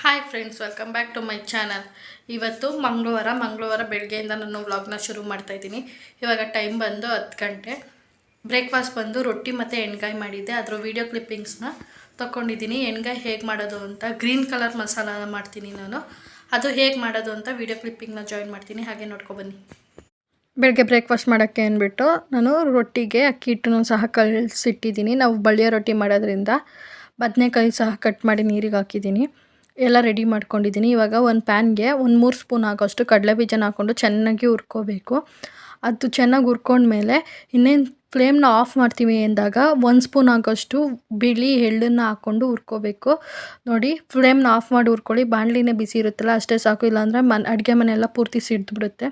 Hi friends welcome back to my channel ಇವತ್ತು ಮಂಗಳವಾರ ಮಂಗಳವಾರ ಬೆಳಗ್ಗೆಯಿಂದ ನಾನು ವ್ಲಾಗ್ನ ಶುರು ಮಾಡ್ತಾ ಇದ್ದೀನಿ. ಇವಾಗ ಟೈಮ್ ಬಂದು ಹತ್ತು ಗಂಟೆ. ಬ್ರೇಕ್ಫಾಸ್ಟ್ ಬಂದು ರೊಟ್ಟಿ ಮತ್ತು ಎಣ್ಗಾಯಿ ಮಾಡಿದ್ದೆ. ಅದರ ವೀಡಿಯೋ ಕ್ಲಿಪ್ಪಿಂಗ್ಸ್ನ ತೊಗೊಂಡಿದ್ದೀನಿ ಎಣ್ಗಾಯಿ ಹೇಗೆ ಮಾಡೋದು ಅಂತ ಗ್ರೀನ್ ಕಲರ್ ಮಸಾಲ ಮಾಡ್ತೀನಿ ನಾನು. ಅದು ಹೇಗೆ ಮಾಡೋದು ಅಂತ ವೀಡಿಯೋ ಕ್ಲಿಪ್ಪಿಂಗ್ನ ಜಾಯಿನ್ ಮಾಡ್ತೀನಿ. ಹಾಗೆ ನೋಡ್ಕೊಬನ್ನಿ ಬೆಳಗ್ಗೆ ಬ್ರೇಕ್ಫಾಸ್ಟ್ ಮಾಡೋಕ್ಕೆ ಅಂದ್ಬಿಟ್ಟು ನಾನು ರೊಟ್ಟಿಗೆ ಅಕ್ಕಿ ಹಿಟ್ಟನ್ನು ಸಹ ಕಲಸಿಟ್ಟಿದ್ದೀನಿ. ನಾವು ಬಳ್ಳಿಯ ರೊಟ್ಟಿ ಮಾಡೋದ್ರಿಂದ ಬದನೆಕಾಯಿ ಸಹ ಕಟ್ ಮಾಡಿ ನೀರಿಗೆ ಹಾಕಿದ್ದೀನಿ. ಎಲ್ಲ ರೆಡಿ ಮಾಡ್ಕೊಂಡಿದ್ದೀನಿ. ಇವಾಗ ಒಂದು ಪ್ಯಾನ್ಗೆ ಒಂದು ಮೂರು ಸ್ಪೂನ್ ಆಗೋಷ್ಟು ಕಡಲೆ ಬೀಜನ ಹಾಕ್ಕೊಂಡು ಚೆನ್ನಾಗಿ ಹುರ್ಕೋಬೇಕು. ಅದು ಚೆನ್ನಾಗಿ ಹುರ್ಕೊಂಡ್ಮೇಲೆ ಇನ್ನೇನು ಫ್ಲೇಮ್ನ ಆಫ್ ಮಾಡ್ತೀವಿ ಎಂದಾಗ ಒಂದು ಸ್ಪೂನ್ ಆಗೋಷ್ಟು ಬಿಳಿ ಎಳ್ಳನ್ನು ಹಾಕ್ಕೊಂಡು ಹುರ್ಕೋಬೇಕು. ನೋಡಿ ಫ್ಲೇಮ್ನ ಆಫ್ ಮಾಡಿ ಹುರ್ಕೊಳ್ಳಿ. ಬಾಣಲಿನೇ ಬಿಸಿ ಇರುತ್ತಲ್ಲ, ಅಷ್ಟೇ ಸಾಕು. ಇಲ್ಲಾಂದರೆ ಮನ್, ಅಡುಗೆ ಮನೆಯೆಲ್ಲ ಪೂರ್ತಿ ಸಿಡ್ದುಬಿಡುತ್ತೆ.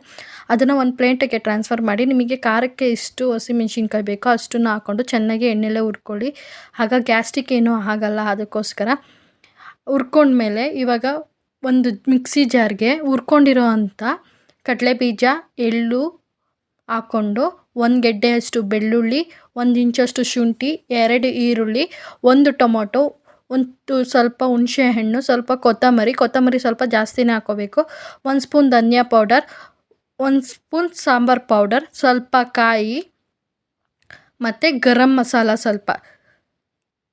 ಅದನ್ನು ಒಂದು ಪ್ಲೇಟಿಗೆ ಟ್ರಾನ್ಸ್ಫರ್ ಮಾಡಿ, ನಿಮಗೆ ಖಾರಕ್ಕೆ ಎಷ್ಟು ಹಸಿಮೆಣ್ಸಿನ್ಕಾಯಿ ಬೇಕೋ ಅಷ್ಟನ್ನು ಹಾಕ್ಕೊಂಡು ಚೆನ್ನಾಗಿ ಎಣ್ಣೆಲ್ಲೇ ಹುರ್ಕೊಳ್ಳಿ. ಆಗ ಗ್ಯಾಸ್ಟಿಕ್ ಏನೂ ಆಗಲ್ಲ ಅದಕ್ಕೋಸ್ಕರ. ಹುರ್ಕೊಂಡ್ಮೇಲೆ ಇವಾಗ ಒಂದು ಮಿಕ್ಸಿ ಜಾರ್ಗೆ ಹುರ್ಕೊಂಡಿರೋ ಅಂಥ ಕಡಲೆ ಬೀಜ ಎಳ್ಳು ಹಾಕ್ಕೊಂಡು ಒಂದು ಗೆಡ್ಡೆಯಷ್ಟು ಬೆಳ್ಳುಳ್ಳಿ, ಒಂದು ಇಂಚಷ್ಟು ಶುಂಠಿ, ಎರಡು ಈರುಳ್ಳಿ, ಒಂದು ಟೊಮೊಟೊ, ಒಂದು ಸ್ವಲ್ಪ ಹುಣಸೆಹಣ್ಣು ಸ್ವಲ್ಪ ಕೊತ್ತಂಬರಿ ಕೊತ್ತಂಬರಿ ಸ್ವಲ್ಪ ಜಾಸ್ತಿನೇ ಹಾಕೋಬೇಕು. ಒಂದು ಸ್ಪೂನ್ ಧನಿಯಾ ಪೌಡರ್, ಒಂದು ಸ್ಪೂನ್ ಸಾಂಬಾರು ಪೌಡರ್, ಸ್ವಲ್ಪ ಕಾಯಿ ಮತ್ತು ಗರಂ ಮಸಾಲ ಸ್ವಲ್ಪ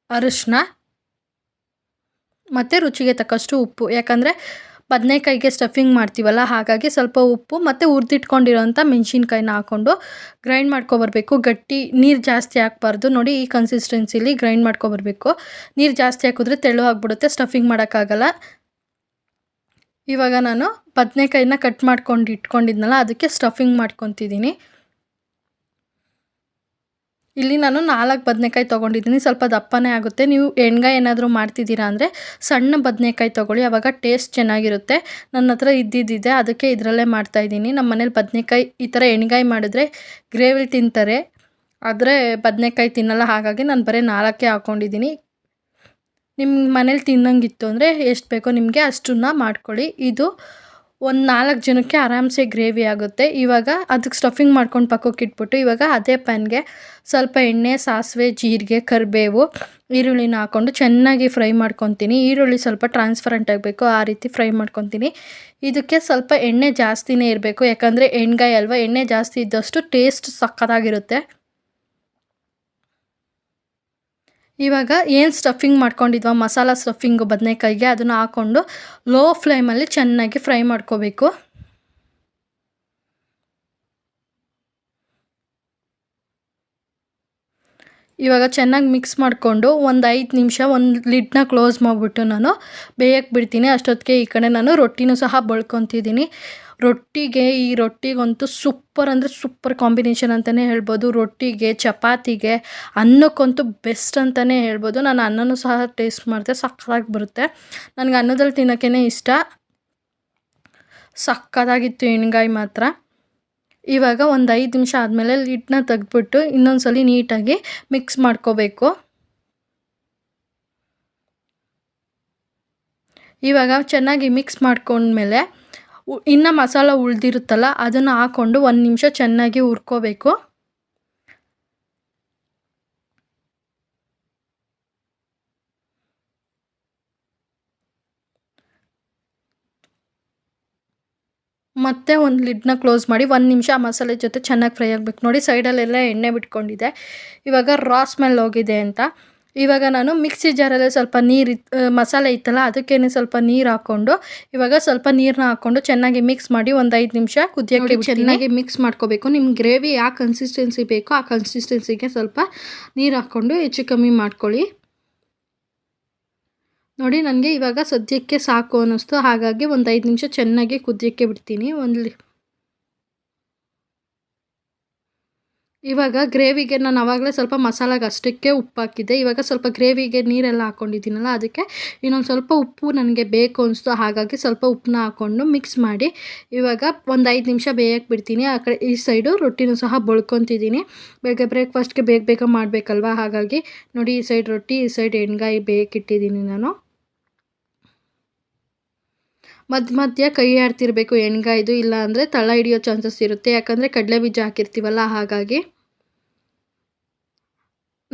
ಅರಿಶಿನ ಮತ್ತು ರುಚಿಗೆ ತಕ್ಕಷ್ಟು ಉಪ್ಪು. ಯಾಕಂದರೆ ಬದನೆಕಾಯಿಗೆ ಸ್ಟಫಿಂಗ್ ಮಾಡ್ತೀವಲ್ಲ, ಹಾಗಾಗಿ ಸ್ವಲ್ಪ ಉಪ್ಪು ಮತ್ತು ಹುರಿದಿಟ್ಕೊಂಡಿರೋಂಥ ಮೆಣಸಿನ್ಕಾಯಿನ ಹಾಕ್ಕೊಂಡು ಗ್ರೈಂಡ್ ಮಾಡ್ಕೊಬರ್ಬೇಕು. ಗಟ್ಟಿ, ನೀರು ಜಾಸ್ತಿ ಹಾಕ್ಬಾರ್ದು. ನೋಡಿ ಈ ಕನ್ಸಿಸ್ಟೆನ್ಸಿಲಿ ಗ್ರೈಂಡ್ ಮಾಡ್ಕೊಬರ್ಬೇಕು. ನೀರು ಜಾಸ್ತಿ ಹಾಕಿದ್ರೆ ತೆಳು ಆಗಿಬಿಡುತ್ತೆ ಸ್ಟಫಿಂಗ್ ಮಾಡೋಕ್ಕಾಗಲ್ಲ. ಇವಾಗ ನಾನು ಬದನೆಕಾಯಿನ ಕಟ್ ಮಾಡ್ಕೊಂಡು ಇಟ್ಕೊಂಡಿದ್ನಲ್ಲ, ಅದಕ್ಕೆ ಸ್ಟಫಿಂಗ್ ಮಾಡ್ಕೊತಿದ್ದೀನಿ. ಇಲ್ಲಿ ನಾನು ನಾಲ್ಕು ಬದನೆಕಾಯಿ ತೊಗೊಂಡಿದ್ದೀನಿ. ಸ್ವಲ್ಪ ದಪ್ಪನೇ ಆಗುತ್ತೆ. ನೀವು ಎಣ್ಗಾಯಿ ಏನಾದರೂ ಮಾಡ್ತಿದ್ದೀರಾ ಅಂದರೆ ಸಣ್ಣ ಬದನೆಕಾಯಿ ತೊಗೊಳ್ಳಿ. ಆವಾಗ ಟೇಸ್ಟ್ ಚೆನ್ನಾಗಿರುತ್ತೆ. ನನ್ನ ಹತ್ರ ಇದ್ದಿದ್ದಿದೆ. ಅದಕ್ಕೆ ಇದರಲ್ಲೇ ಮಾಡ್ತಾಯಿದ್ದೀನಿ ನಮ್ಮ ಮನೇಲಿ ಬದನೆಕಾಯಿ ಈ ಥರ ಎಣ್ಗಾಯಿ ಮಾಡಿದ್ರೆ ಗ್ರೇವಿ ತಿಂತಾರೆ. ಆದರೆ ಬದನೆಕಾಯಿ ತಿನ್ನಲ್ಲ. ಹಾಗಾಗಿ ನಾನು ಬರೀ ನಾಲ್ಕೇ ಹಾಕ್ಕೊಂಡಿದ್ದೀನಿ ನಿಮ್ಮ ಮನೇಲಿ ತಿನ್ನಂಗಿತ್ತು ಅಂದರೆ ಎಷ್ಟು ಬೇಕೋ ನಿಮಗೆ ಅಷ್ಟನ್ನ ಮಾಡ್ಕೊಳ್ಳಿ. ಇದು ಒಂದು ನಾಲ್ಕು ಜನಕ್ಕೆ ಆರಾಮ್ಸೆ ಗ್ರೇವಿ ಆಗುತ್ತೆ. ಇವಾಗ ಅದಕ್ಕೆ ಸ್ಟಫಿಂಗ್ ಮಾಡ್ಕೊಂಡು ಪಕ್ಕಕ್ಕೆ ಇಟ್ಬಿಟ್ಟು ಇವಾಗ ಅದೇ ಪ್ಯಾನ್ಗೆ ಸ್ವಲ್ಪ ಎಣ್ಣೆ, ಸಾಸಿವೆ, ಜೀರಿಗೆ, ಕರಿಬೇವು, ಈರುಳ್ಳಿನ ಹಾಕ್ಕೊಂಡು ಚೆನ್ನಾಗಿ ಫ್ರೈ ಮಾಡ್ಕೊತೀನಿ. ಈರುಳ್ಳಿ ಸ್ವಲ್ಪ ಟ್ರಾನ್ಸ್ಪರೆಂಟ್ ಆಗಬೇಕು, ಆ ರೀತಿ ಫ್ರೈ ಮಾಡ್ಕೊತೀನಿ. ಇದಕ್ಕೆ ಸ್ವಲ್ಪ ಎಣ್ಣೆ ಜಾಸ್ತಿನೇ ಇರಬೇಕು. ಯಾಕಂದರೆ ಎಣ್ಗಾಯಿ ಅಲ್ವಾ, ಎಣ್ಣೆ ಜಾಸ್ತಿ ಇದ್ದಷ್ಟು ಟೇಸ್ಟ್ ಸಕ್ಕತ್ತಾಗಿರುತ್ತೆ. ಇವಾಗ ಏನು ಸ್ಟಫಿಂಗ್ ಮಾಡ್ಕೊಂಡಿದ್ವ ಮಸಾಲ ಸ್ಟಫಿಂಗು ಬದನೆಕಾಯಿಗೆ ಅದನ್ನು ಹಾಕ್ಕೊಂಡು ಲೋ ಫ್ಲೇಮಲ್ಲಿ ಚೆನ್ನಾಗಿ ಫ್ರೈ ಮಾಡ್ಕೋಬೇಕು. ಇವಾಗ ಚೆನ್ನಾಗಿ ಮಿಕ್ಸ್ ಮಾಡಿಕೊಂಡು ಒಂದು ಐದು ನಿಮಿಷ ಒಂದು ಲಿಡ್ನ ಕ್ಲೋಸ್ ಮಾಡಿಬಿಟ್ಟು ನಾನು ಬೇಯಕ್ಕೆ ಬಿಡ್ತೀನಿ. ಅಷ್ಟೊತ್ತಿಗೆ ಈ ಕಡೆ ನಾನು ರೊಟ್ಟಿನೂ ಸಹ ಬಳ್ಕೊತಿದ್ದೀನಿ. ರೊಟ್ಟಿಗೆ ಈ ರೊಟ್ಟಿಗಂತೂ ಸೂಪರ್ ಅಂದರೆ ಸೂಪರ್ ಕಾಂಬಿನೇಷನ್ ಅಂತಲೇ ಹೇಳ್ಬೋದು. ರೊಟ್ಟಿಗೆ, ಚಪಾತಿಗೆ, ಅನ್ನಕ್ಕಂತೂ ಬೆಸ್ಟ್ ಅಂತಲೇ ಹೇಳ್ಬೋದು. ನಾನು ಅನ್ನನೂ ಸಹ ಟೇಸ್ಟ್ ಮಾಡಿದೆ, ಸಕ್ಕತ್ತಾಗಿ ಬರುತ್ತೆ. ನನಗೆ ಅನ್ನದಲ್ಲಿ ತಿನ್ನೋಕ್ಕೇ ಇಷ್ಟ. ಸಕ್ಕತ್ತಾಗಿತ್ತು ಎಣ್ಗಾಯಿ ಮಾತ್ರ. ಇವಾಗ ಒಂದು ಐದು ನಿಮಿಷ ಆದಮೇಲೆ ಲಿಡ್ನ ತೆಗೆದ್ಬಿಟ್ಟು ಇನ್ನೊಂದು ಸಲ ನೀಟಾಗಿ ಮಿಕ್ಸ್ ಮಾಡ್ಕೋಬೇಕು. ಇವಾಗ ಚೆನ್ನಾಗಿ ಮಿಕ್ಸ್ ಮಾಡ್ಕೊಂಡ್ಮೇಲೆ ಇನ್ನು ಮಸಾಲ ಉಳಿದಿರುತ್ತಲ್ಲ, ಅದನ್ನು ಹಾಕ್ಕೊಂಡು ಒಂದು ನಿಮಿಷ ಚೆನ್ನಾಗಿ ಹುರ್ಕೋಬೇಕು. ಮತ್ತೆ ಒಂದು ಲಿಡ್ನ ಕ್ಲೋಸ್ ಮಾಡಿ ಒಂದು ನಿಮಿಷ ಆ ಮಸಾಲೆ ಜೊತೆ ಚೆನ್ನಾಗಿ ಫ್ರೈ ಆಗಬೇಕು. ನೋಡಿ ಸೈಡಲ್ಲೆಲ್ಲ ಎಣ್ಣೆ ಬಿಟ್ಕೊಂಡಿದೆ. ಇವಾಗ ರಾ ಸ್ಮೆಲ್ ಹೋಗಿದೆ ಅಂತ. ಇವಾಗ ನಾನು ಮಿಕ್ಸಿ ಜಾರಲ್ಲೇ ಸ್ವಲ್ಪ ನೀರು ಮಸಾಲೆ ಇತ್ತಲ್ಲ ಅದಕ್ಕೇನೆ ಸ್ವಲ್ಪ ನೀರು ಹಾಕ್ಕೊಂಡು ಇವಾಗ ಸ್ವಲ್ಪ ನೀರನ್ನ ಹಾಕ್ಕೊಂಡು ಚೆನ್ನಾಗಿ ಮಿಕ್ಸ್ ಮಾಡಿ ಒಂದು ಐದು ನಿಮಿಷ ಕುದಿಯೋಕ್ಕೆ ಚೆನ್ನಾಗಿ ಮಿಕ್ಸ್ ಮಾಡ್ಕೋಬೇಕು. ನಿಮ್ಮ ಗ್ರೇವಿ ಯಾವ ಕನ್ಸಿಸ್ಟೆನ್ಸಿ ಬೇಕೋ ಆ ಕನ್ಸಿಸ್ಟೆನ್ಸಿಗೆ ಸ್ವಲ್ಪ ನೀರು ಹಾಕ್ಕೊಂಡು ಹೆಚ್ಚು ಕಮ್ಮಿ ಮಾಡ್ಕೊಳ್ಳಿ. ನೋಡಿ ನನಗೆ ಇವಾಗ ಸದ್ಯಕ್ಕೆ ಸಾಕು ಅನ್ನಿಸ್ತು. ಹಾಗಾಗಿ ಒಂದು ಐದು ನಿಮಿಷ ಚೆನ್ನಾಗಿ ಕುದಿಯೋಕ್ಕೆ ಬಿಡ್ತೀನಿ. ಒಂದು ಇವಾಗ ಗ್ರೇವಿಗೆ ನಾನು ಆವಾಗಲೇ ಸ್ವಲ್ಪ ಮಸಾಲಾಗೆ ಅಷ್ಟಕ್ಕೆ ಉಪ್ಪು ಹಾಕಿದ್ದೆ ಇವಾಗ ಸ್ವಲ್ಪ ಗ್ರೇವಿಗೆ ನೀರೆಲ್ಲ ಹಾಕ್ಕೊಂಡಿದ್ದೀನಲ್ಲ ಅದಕ್ಕೆ ಇನ್ನೊಂದು ಸ್ವಲ್ಪ ಉಪ್ಪು ನನಗೆ ಬೇಕು ಅನಿಸ್ತು. ಹಾಗಾಗಿ ಸ್ವಲ್ಪ ಉಪ್ಪನ್ನ ಹಾಕ್ಕೊಂಡು ಮಿಕ್ಸ್ ಮಾಡಿ ಇವಾಗ ಒಂದು ಐದು ನಿಮಿಷ ಬೇಯಕ್ಕೆ ಬಿಡ್ತೀನಿ. ಆ ಕಡೆ ಈ ಸೈಡು ರೊಟ್ಟಿನೂ ಸಹ ಬಳ್ಕೊತಿದ್ದೀನಿ. ಬೇಗ ಬ್ರೇಕ್ಫಾಸ್ಟ್ಗೆ ಬೇಗ ಬೇಗ ಮಾಡಬೇಕಲ್ವ? ಹಾಗಾಗಿ ನೋಡಿ ಈ ಸೈಡ್ ರೊಟ್ಟಿ, ಈ ಸೈಡ್ ಎಣ್ಗಾಯಿ ಬೇಯಕ್ಕಿಟ್ಟಿದ್ದೀನಿ ನಾನು. ಮಧ್ಯ ಮಧ್ಯ ಕೈ ಆಡ್ತಿರಬೇಕು ಎಣ್ಗಾಯ್ದು ಇಲ್ಲ ಅಂದರೆ ತಳ ಹಿಡಿಯೋ ಚಾನ್ಸಸ್ ಇರುತ್ತೆ. ಯಾಕಂದರೆ ಕಡಲೆ ಬೀಜ ಹಾಕಿರ್ತೀವಲ್ಲ, ಹಾಗಾಗಿ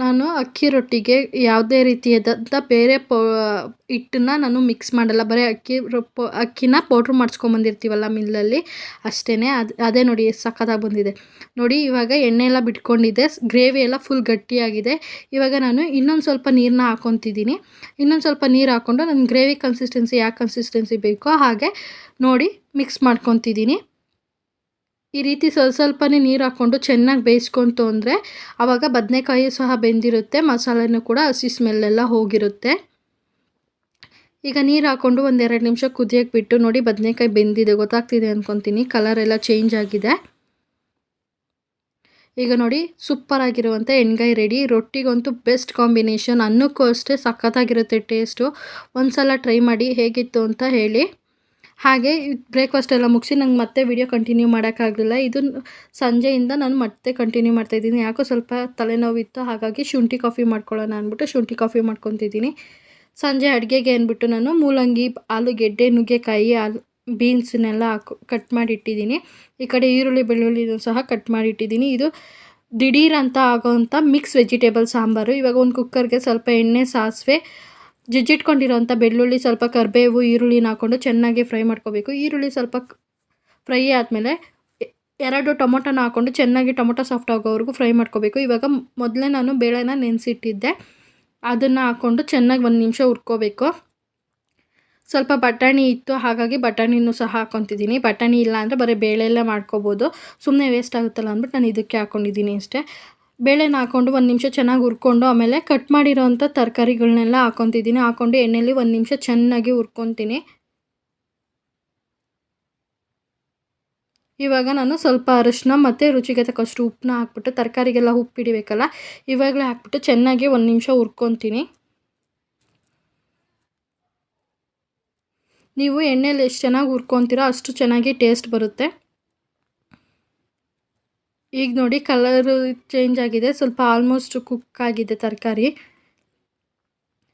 ನಾನು ಅಕ್ಕಿ ರೊಟ್ಟಿಗೆ ಯಾವುದೇ ರೀತಿಯಾದಂಥ ಬೇರೆ ಪೌ, ಹಿಟ್ಟನ್ನ ನಾನು ಮಿಕ್ಸ್ ಮಾಡಲ್ಲ. ಬರೀ ಅಕ್ಕಿ ರೊಪ್ಪು, ಅಕ್ಕಿನ ಪೌಡ್ರ್ ಮಾಡಿಸ್ಕೊಂಬಂದಿರ್ತೀವಲ್ಲ ಮಿಲ್ಲಲ್ಲಿ ಅಷ್ಟೇ ಅದು, ಅದೇ ನೋಡಿ ಸಖತ್ತಾಗಿ ಬಂದಿದೆ. ನೋಡಿ ಇವಾಗ ಎಣ್ಣೆ ಎಲ್ಲ ಬಿಟ್ಕೊಂಡಿದೆ ಗ್ರೇವಿ ಎಲ್ಲ ಫುಲ್ ಗಟ್ಟಿಯಾಗಿದೆ. ಇವಾಗ ನಾನು ಇನ್ನೊಂದು ಸ್ವಲ್ಪ ನೀರನ್ನ ಹಾಕೊತಿದ್ದೀನಿ. ಇನ್ನೊಂದು ಸ್ವಲ್ಪ ನೀರು ಹಾಕ್ಕೊಂಡು ನನ್ನ ಗ್ರೇವಿ ಕನ್ಸಿಸ್ಟೆನ್ಸಿ ಯಾವ ಕನ್ಸಿಸ್ಟೆನ್ಸಿ ಬೇಕೋ ಹಾಗೆ ನೋಡಿ ಮಿಕ್ಸ್ ಮಾಡ್ಕೊತಿದ್ದೀನಿ. ಈ ರೀತಿ ಸ್ವಲ್ಪ ಸ್ವಲ್ಪನೇ ನೀರು ಹಾಕ್ಕೊಂಡು ಚೆನ್ನಾಗಿ ಬೇಯಿಸ್ಕೊಂತು ಅಂದರೆ ಆವಾಗ ಬದನೆಕಾಯಿ ಸಹ ಬೆಂದಿರುತ್ತೆ, ಮಸಾಲೆನೂ ಕೂಡ ಹಸಿ ಸ್ಮೆಲ್ಲೆಲ್ಲ ಹೋಗಿರುತ್ತೆ. ಈಗ ನೀರು ಹಾಕ್ಕೊಂಡು ಒಂದೆರಡು ನಿಮಿಷ ಕುದಿಯೋಕೆ ಬಿಟ್ಟು ನೋಡಿ ಬದನೆಕಾಯಿ ಬೆಂದಿದೆ, ಗೊತ್ತಾಗ್ತಿದೆ ಅಂದ್ಕೊತೀನಿ ಕಲರ್ ಎಲ್ಲ ಚೇಂಜ್ ಆಗಿದೆ. ಈಗ ನೋಡಿ ಸೂಪರ್ ಆಗಿರುವಂಥ ಎಣ್ಗಾಯಿ ರೆಡಿ ರೊಟ್ಟಿಗಂತೂ ಬೆಸ್ಟ್ ಕಾಂಬಿನೇಷನ್ ಅನ್ನಕ್ಕೂ ಅಷ್ಟೇ ಸಖತ್ತಾಗಿರುತ್ತೆ ಟೇಸ್ಟು ಒಂದು ಸಲ ಟ್ರೈ ಮಾಡಿ ಹೇಗಿತ್ತು ಅಂತ ಹೇಳಿ. ಹಾಗೆ ಬ್ರೇಕ್ಫಾಸ್ಟ್ ಎಲ್ಲ ಮುಗಿಸಿ ನಂಗೆ ಮತ್ತೆ ವಿಡಿಯೋ ಕಂಟಿನ್ಯೂ ಮಾಡೋಕ್ಕಾಗಲಿಲ್ಲ. ಇದು ಸಂಜೆಯಿಂದ ನಾನು ಮತ್ತೆ ಕಂಟಿನ್ಯೂ ಮಾಡ್ತಾಯಿದ್ದೀನಿ ಯಾಕೋ ಸ್ವಲ್ಪ ತಲೆನೋವಿತ್ತು, ಹಾಗಾಗಿ ಶುಂಠಿ ಕಾಫಿ ಮಾಡ್ಕೊಳ್ಳೋಣ ಅಂದ್ಬಿಟ್ಟು ಶುಂಠಿ ಕಾಫಿ ಮಾಡ್ಕೊತಿದ್ದೀನಿ. ಸಂಜೆ ಅಡುಗೆಗೆ ಅಂದ್ಬಿಟ್ಟು ನಾನು ಮೂಲಂಗಿ ಆಲೂಗೆಡ್ಡೆ ನುಗ್ಗೆಕಾಯಿ, ಆಲು ಬೀನ್ಸನ್ನೆಲ್ಲ ಹಾಕು ಕಟ್ ಮಾಡಿ ಇಟ್ಟಿದ್ದೀನಿ. ಈ ಕಡೆ ಈರುಳ್ಳಿ ಬೆಳ್ಳುಳ್ಳಿನೂ ಸಹ ಕಟ್ ಮಾಡಿ ಇಟ್ಟಿದ್ದೀನಿ. ಇದು ದಿಢೀರ್ ಅಂತ ಆಗೋವಂಥ ಮಿಕ್ಸ್ ವೆಜಿಟೇಬಲ್ ಸಾಂಬಾರು. ಇವಾಗ ಒಂದು ಕುಕ್ಕರ್ಗೆ ಸ್ವಲ್ಪ ಎಣ್ಣೆ, ಸಾಸಿವೆ ಜಜ್ಜಿಟ್ಕೊಂಡಿರೋಂಥ ಬೆಳ್ಳುಳ್ಳಿ ಸ್ವಲ್ಪ ಕರಿಬೇವು, ಈರುಳ್ಳಿನ ಹಾಕ್ಕೊಂಡು ಚೆನ್ನಾಗಿ ಫ್ರೈ ಮಾಡ್ಕೋಬೇಕು. ಈರುಳ್ಳಿ ಸ್ವಲ್ಪ ಫ್ರೈ ಆದಮೇಲೆ ಎರಡು ಟೊಮೊಟೊನ ಹಾಕ್ಕೊಂಡು ಚೆನ್ನಾಗಿ ಟೊಮೊಟೊ ಸಾಫ್ಟ್ ಆಗೋವರೆಗೂ ಫ್ರೈ ಮಾಡ್ಕೋಬೇಕು. ಇವಾಗ ಮೊದಲೇ ನಾನು ಬೇಳೆನ ನೆನೆಸಿಟ್ಟಿದ್ದೆ. ಅದನ್ನು ಹಾಕ್ಕೊಂಡು ಚೆನ್ನಾಗಿ ಒಂದು ನಿಮಿಷ ಹುರ್ಕೋಬೇಕು. ಸ್ವಲ್ಪ ಬಟಾಣಿ ಇತ್ತು, ಹಾಗಾಗಿ ಬಟಾಣಿನೂ ಸಹ ಹಾಕ್ಕೊತಿದ್ದೀನಿ. ಬಟಾಣಿ ಇಲ್ಲ ಅಂದರೆ ಬರೀ ಬೇಳೆಯಲ್ಲೇ ಮಾಡ್ಕೋಬೋದು. ಸುಮ್ಮನೆ ವೇಸ್ಟ್ ಆಗುತ್ತಲ್ಲ ಅಂದ್ಬಿಟ್ಟು ನಾನು ಇದಕ್ಕೆ ಹಾಕ್ಕೊಂಡಿದ್ದೀನಿ ಅಷ್ಟೇ. ಬೇಳೆನ ಹಾಕ್ಕೊಂಡು ಒಂದು ನಿಮಿಷ ಚೆನ್ನಾಗಿ ಹುರ್ಕೊಂಡು ಆಮೇಲೆ ಕಟ್ ಮಾಡಿರೋವಂಥ ತರಕಾರಿಗಳನ್ನೆಲ್ಲ ಹಾಕೊತಿದ್ದೀನಿ. ಹಾಕ್ಕೊಂಡು ಎಣ್ಣೆಲಿ ಒಂದು ನಿಮಿಷ ಚೆನ್ನಾಗಿ ಹುರ್ಕೊತೀನಿ. ಇವಾಗ ನಾನು ಸ್ವಲ್ಪ ಅರಿಶಿನ ಮತ್ತು ರುಚಿಗೆ ತಕ್ಕಷ್ಟು ಉಪ್ಪನ್ನ ಹಾಕ್ಬಿಟ್ಟು ತರಕಾರಿಗೆಲ್ಲ ಉಪ್ಪು ಹಿಡಿಬೇಕಲ್ಲ, ಇವಾಗಲೇ ಹಾಕ್ಬಿಟ್ಟು ಚೆನ್ನಾಗಿ ಒಂದು ನಿಮಿಷ ಹುರ್ಕೊತೀನಿ. ನೀವು ಎಣ್ಣೆಲಿ ಎಷ್ಟು ಚೆನ್ನಾಗಿ ಹುರ್ಕೊತೀರೋ ಅಷ್ಟು ಚೆನ್ನಾಗಿ ಟೇಸ್ಟ್ ಬರುತ್ತೆ. ಈಗ ನೋಡಿ ಕಲರು ಚೇಂಜ್ ಆಗಿದೆ. ಸ್ವಲ್ಪ ಆಲ್ಮೋಸ್ಟ್ ಕುಕ್ ಆಗಿದೆ ತರಕಾರಿ.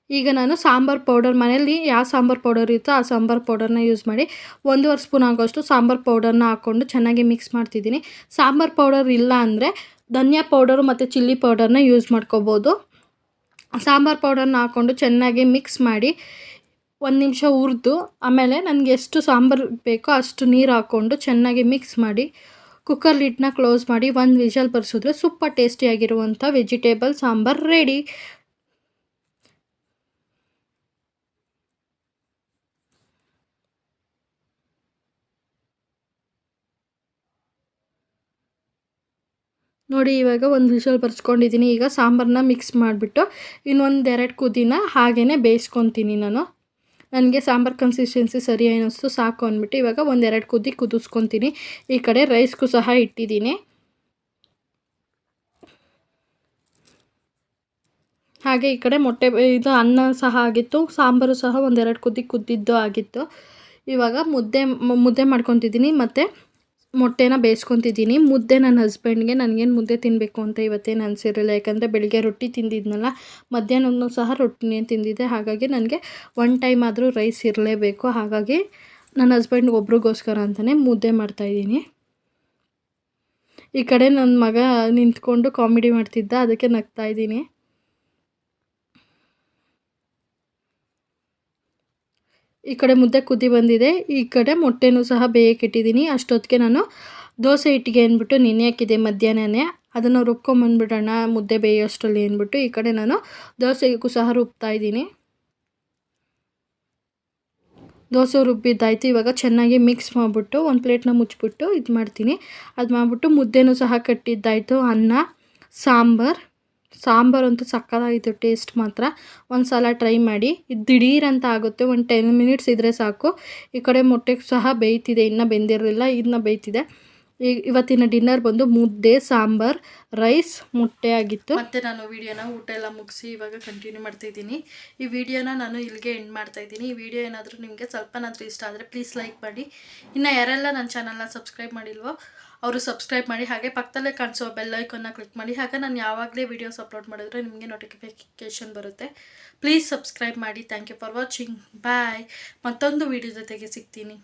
ಈಗ ನಾನು ಸಾಂಬಾರು ಪೌಡರ್ ಮನೆಯಲ್ಲಿ ಯಾವ ಸಾಂಬಾರು ಪೌಡರ್ ಇರುತ್ತೋ ಆ ಸಾಂಬಾರು ಪೌಡರ್ನ ಯೂಸ್ ಮಾಡಿ ಒಂದೂವರೆ ಸ್ಪೂನ್ ಆಗೋಷ್ಟು ಸಾಂಬಾರು ಪೌಡರ್ನ ಹಾಕ್ಕೊಂಡು ಚೆನ್ನಾಗಿ ಮಿಕ್ಸ್ ಮಾಡ್ತಿದ್ದೀನಿ. ಸಾಂಬಾರು ಪೌಡರ್ ಇಲ್ಲ ಅಂದರೆ ಧನಿಯಾ ಪೌಡರು ಮತ್ತು ಚಿಲ್ಲಿ ಪೌಡರ್ನ ಯೂಸ್ ಮಾಡ್ಕೋಬೋದು. ಸಾಂಬಾರು ಪೌಡರ್ನ ಹಾಕ್ಕೊಂಡು ಚೆನ್ನಾಗಿ ಮಿಕ್ಸ್ ಮಾಡಿ ಒಂದು ನಿಮಿಷ ಹುರಿದು ಆಮೇಲೆ ನನಗೆ ಎಷ್ಟು ಸಾಂಬಾರು ಬೇಕೋ ಅಷ್ಟು ನೀರು ಹಾಕ್ಕೊಂಡು ಚೆನ್ನಾಗಿ ಮಿಕ್ಸ್ ಮಾಡಿ ಕುಕ್ಕರ್ ಲಿಡ್ನ ಕ್ಲೋಸ್ ಮಾಡಿ ಒಂದು ವಿಷಲ್ ಬರ್ಸಿದ್ರೆ. ಸೂಪರ್ ಟೇಸ್ಟಿಯಾಗಿರುವಂಥ ವೆಜಿಟೇಬಲ್ ಸಾಂಬಾರ್ ರೆಡಿ. ನೋಡಿ, ಇವಾಗ ಒಂದು ವಿಷಲ್ ಬರ್ಸ್ಕೊಂಡಿದ್ದೀನಿ ಈಗ ಸಾಂಬಾರನ್ನ ಮಿಕ್ಸ್ ಮಾಡಿಬಿಟ್ಟು ಇನ್ನೊಂದು ಎರಡು ಕುದಿನ ಹಾಗೇ ಬೇಯಿಸ್ಕೊತೀನಿ ನಾನು. ನನಗೆ ಸಾಂಬಾರು ಕನ್ಸಿಸ್ಟೆನ್ಸಿ ಸರಿ ಅನ್ನಿಸ್ತು, ಸಾಕು ಅಂದ್ಬಿಟ್ಟು ಇವಾಗ ಒಂದೆರಡು ಕುದಿ ಕುದಿಸ್ಕೊತೀನಿ. ಈ ಕಡೆ ರೈಸ್ಗೂ ಸಹ ಇಟ್ಟಿದ್ದೀನಿ. ಹಾಗೆ ಈ ಕಡೆ ಮೊಟ್ಟೆ, ಇದು ಅನ್ನ ಸಹ ಆಗಿತ್ತು, ಸಾಂಬಾರು ಸಹ ಒಂದೆರಡು ಕುದಿ ಕುದ್ದಿದ್ದು ಆಗಿತ್ತು. ಇವಾಗ ಮುದ್ದೆ ಮುದ್ದೆ ಮಾಡ್ಕೊತಿದ್ದೀನಿ. ಮತ್ತು ಮೊಟ್ಟೆನ ಬೇಯಿಸ್ಕೊತಿದ್ದೀನಿ. ಮುದ್ದೆ ನನ್ನ ಹಸ್ಬೆಂಡ್ಗೆ ನನಗೇನು ಮುದ್ದೆ ತಿನ್ನಬೇಕು ಅಂತ ಇವತ್ತೇನು ಅನಿಸಿರಲಿಲ್ಲ. ಯಾಕಂದರೆ ಬೆಳಿಗ್ಗೆ ರೊಟ್ಟಿ ತಿಂದಿದ್ನಲ್ಲ, ಮಧ್ಯಾಹ್ನನೂ ಸಹ ರೊಟ್ಟಿನೇ ತಿಂದಿದ್ದೆ. ಹಾಗಾಗಿ ನನಗೆ ಒನ್ ಟೈಮ್ ಆದರೂ ರೈಸ್ ಇರಲೇಬೇಕು. ಹಾಗಾಗಿ ನನ್ನ ಹಸ್ಬೆಂಡ್ ಒಬ್ರಿಗೋಸ್ಕರ ಅಂತಲೇ ಮುದ್ದೆ ಮಾಡ್ತಾಯಿದ್ದೀನಿ ಈ ಕಡೆ ನನ್ನ ಮಗ ನಿಂತ್ಕೊಂಡು ಕಾಮಿಡಿ ಮಾಡ್ತಿದ್ದ, ಅದಕ್ಕೆ ನಗ್ತಾಯಿದ್ದೀನಿ ಈ ಕಡೆ ಮುದ್ದೆ ಕುದಿ ಬಂದಿದೆ. ಈ ಕಡೆ ಮೊಟ್ಟೆನೂ ಸಹ ಬೇಯಕ್ಕಿಟ್ಟಿದ್ದೀನಿ ಅಷ್ಟೊತ್ತಿಗೆ ನಾನು ದೋಸೆ ಹಿಟ್ಟಿಗೆ ಅಂದ್ಬಿಟ್ಟು ನೆನೆ ಹಾಕಿದೆ ಮಧ್ಯಾಹ್ನನೇ. ಅದನ್ನು ರುಬ್ಕೊಂಬಂದ್ಬಿಡೋಣ ಮುದ್ದೆ ಬೇಯೋಷ್ಟರಲ್ಲಿ ಅಂದ್ಬಿಟ್ಟು ಈ ಕಡೆ ನಾನು ದೋಸೆಗೂ ಸಹ ರುಬ್ತಾ ಇದ್ದೀನಿ. ದೋಸೆ ರುಬ್ಬಿದ್ದಾಯ್ತು. ಇವಾಗ ಚೆನ್ನಾಗಿ ಮಿಕ್ಸ್ ಮಾಡಿಬಿಟ್ಟು ಒಂದು ಪ್ಲೇಟ್ನ ಮುಚ್ಚಿಬಿಟ್ಟು ಇದು ಮಾಡ್ತೀನಿ ಅದು ಮಾಡಿಬಿಟ್ಟು ಮುದ್ದೆನೂ ಸಹ ಕಟ್ಟಿದ್ದಾಯಿತು. ಅನ್ನ, ಸಾಂಬಾರು ಸಾಂಬಾರು ಅಂತೂ ಸಕ್ಕತ್ತಾಗಿತ್ತು ಟೇಸ್ಟ್ ಮಾತ್ರ. ಒಂದು ಸಲ ಟ್ರೈ ಮಾಡಿ. ಇದು ದಿಢೀರಂತ ಆಗುತ್ತೆ, ಒಂದು ಟೆನ್ ಮಿನಿಟ್ಸ್ ಇದ್ದರೆ ಸಾಕು. ಈ ಕಡೆ ಮೊಟ್ಟೆಗೆ ಸಹ ಬೇಯ್ತಿದೆ, ಇನ್ನೂ ಬೆಂದಿರಲಿಲ್ಲ ಇದನ್ನ ಬೇಯ್ತಿದೆ. ಈಗ ಇವತ್ತಿನ ಡಿನ್ನರ್ ಬಂದು ಮುದ್ದೆ, ಸಾಂಬಾರ್ ರೈಸ್ ಮೊಟ್ಟೆ ಆಗಿತ್ತು. ಮತ್ತು ನಾನು ವಿಡಿಯೋನ ಊಟ ಎಲ್ಲ ಮುಗಿಸಿ ಇವಾಗ ಕಂಟಿನ್ಯೂ ಮಾಡ್ತಾ ಇದ್ದೀನಿ. ಈ ವಿಡಿಯೋನ ನಾನು ಇಲ್ಲಿಗೆ ಎಂಡ್ ಮಾಡ್ತಾಯಿದ್ದೀನಿ ಈ ವಿಡಿಯೋ ಏನಾದರೂ ನಿಮಗೆ ಸ್ವಲ್ಪನಾದರೂ ಇಷ್ಟ ಆದರೆ ಪ್ಲೀಸ್ ಲೈಕ್ ಮಾಡಿ. ಇನ್ನು ಯಾರೆಲ್ಲ ನನ್ನ ಚಾನಲ್ನ ಸಬ್ಸ್ಕ್ರೈಬ್ ಮಾಡಿಲ್ವೋ ಅವರು ಸಬ್ಸ್ಕ್ರೈಬ್ ಮಾಡಿ ಹಾಗೆ ಪಕ್ಕದಲ್ಲೇ ಕಾಣಿಸೋ ಬೆಲ್ ಐಕನ್ನ ಕ್ಲಿಕ್ ಮಾಡಿ ಹಾಗೆ ನಾನು ಯಾವಾಗಲೇ ವೀಡಿಯೋಸ್ ಅಪ್ಲೋಡ್ ಮಾಡಿದ್ರೆ ನಿಮಗೆ ನೋಟಿಫಿಕೇಶನ್ ಬರುತ್ತೆ. ಪ್ಲೀಸ್ ಸಬ್ಸ್ಕ್ರೈಬ್ ಮಾಡಿ. Thank you for watching bye ಮತ್ತೊಂದು ವೀಡಿಯೋ ಜೊತೆಗೆ ಸಿಗ್ತೀನಿ.